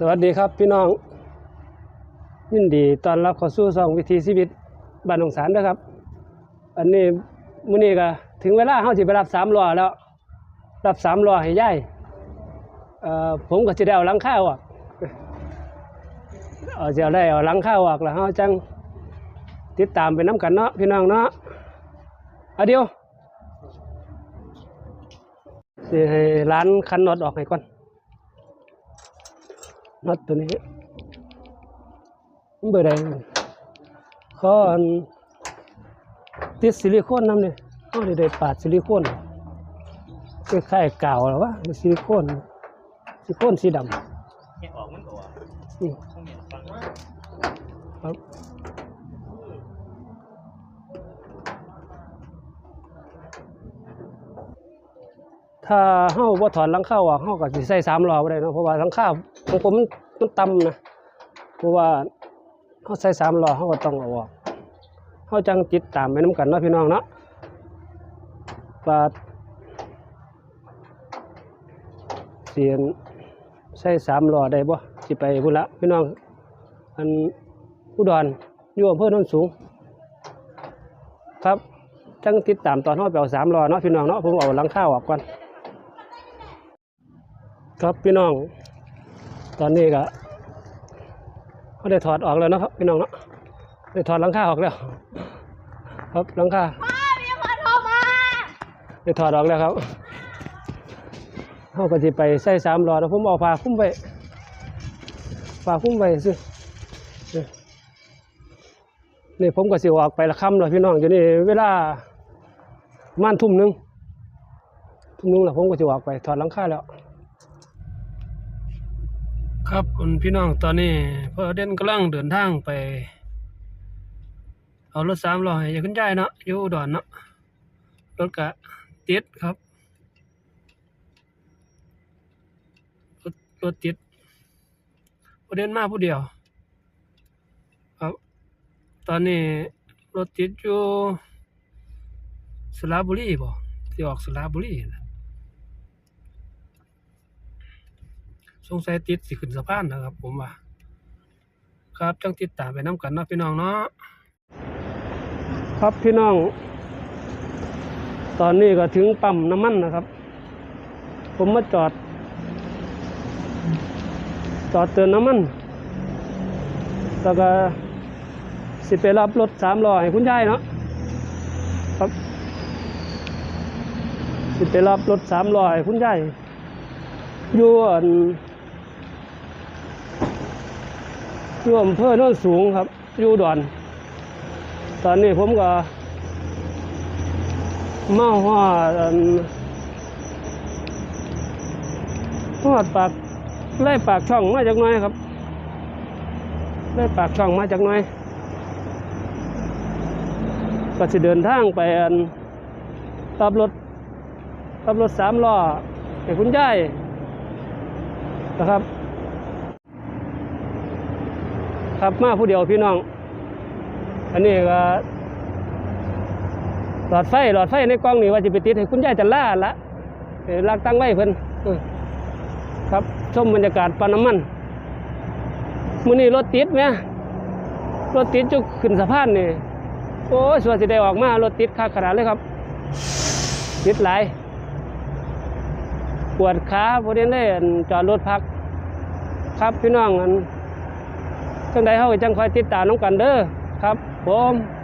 สวัสดีครับพี่น้อง ยินดีตอนรับเข้าสู่ช่องวิถีชีวิตบ้านหนองสารนะครับ อันนี้มื้อนี้ก็ถึงเวลาเฮาสิไปรับสามล้อแล้ว รับสามล้อให้ยายเอ่อผมก็สิได้เอาหลังคาออกเอาสิเอาได้เอาหลังคาออกแล้วเฮาจังติดตามไปน้กันเนาะพี่น้องเนาะเอาเดียวสิให้ร้านคันน็อตออกให้ก่อน น็อตตัวนี้มันเบอร์ใดเขาอันติดซิลิโคนน้ำเนี่ยเขาได้ได้ปาดซิลิโคนคล้ายๆกาวหรอวะซิลิโคนซิลิโคนสีดำเห็นออกมันก็ว่านี่ต้องเห็นฟังว่าครับถ้าเฮาบ่ถอนหลังคาออกเฮาก็สิใส่สามล้อบ่ได้เนาะเพราะว่าหลังคา ของผมมันมันต่ำนะ เพราะว่าเฮาใส่สามล้อเฮาก็ต้องเอาออกเฮาจังติดตามไปนํกันเนาะพี่น้องเนาะว่าเสียนใส่สามล้อได้บ่สิไปพุ่นละพี่น้อง อันอุดรอยู่อำเภอโนนสูง ครับจังติดตามตอนเฮาไปเอาสามล้อเนาะพี่น้องเนาะผมเอาหลังคาวออกก่อนครับพี่น้อง ตอนนี้ก็เขาได้ถอดออกแล้วนะครับพี่น้องเนาะได้ถอดหลังคาออกแล้ว ครับหลังคามีคนโทรมาได้ถอดออกแล้วครับเขาก็จะไปใส่สามล้อแล้วผมเอาผ้าคลุ้มไว้ผ้าคลุ้มไว้ซินี่นี่ผมก็สิออกไปละค่ำแล้วพี่น้องอยู่นี่เวลาประม่านทุ่มหนึงทุ่มหนึงแล้วผมก็จะออกไปถอดหลังคาแล้ว ครับคุณพี่น้องตอนนี้พ่อเด่นกำลังเดินทางไป เอารถสามล้อให้ยายคุณยายเนาะอยู่ดอนเนาะรถกะติดครับรถรถติดพ่อเด่นมาผู้เดียว ครับ ตอนนี้รถติดอยู่สระบุรีบ่ที่ออกสระบุรีนะ สงสัยติดสิขึ้นสะพานนะครับ ผมว่า ครับจังติดตามไปน้ำกันเนาะพี่น้องเนาะครับพี่น้อง ตอนนี้ก็ถึงปั๊มน้ำมันนะครับ ผมมาจอด จอดเติมน้ำมันแล้วก็สิไปรับรถสามล้อให้คุณยายเนาะครับ สิไปรับรถสามล้อให้คุณยายอยู่ อยู่อำเภอโน้นสูงครับ อยู่ดอน ตอนนี้ผมก็มาหอดอันหอดปากไล่ปากช่องมาจากหน้อยครับไล่ปากช่องมาจากหน้อยก็จะเดินทางไปอันรับรถรับรถสามล้อให้คุณยายนะครับ ครับมาผู้เดียวพี่น้อง อันนี้ก็หลอดไฟหลอดไฟในกล้องนี่ว่าจะไปติดให้คุณยายจันล่าละเออลากตั้งไว้เพิ่นเออครับชมบรรยากาศปั๊มน้ำมันมื้อนี้รถติดไหมรถติดจุกขึ้นสะพานนี่โอ้สวัสดีได้ออกมารถติดคักขนาดเลยครับ ติดหลายปวดขาพอดีเล่นจอดรถพัก ครับพี่น้องอัน จังใดเฮาก็จังคอยติดตามน้องกันเด้อครับผม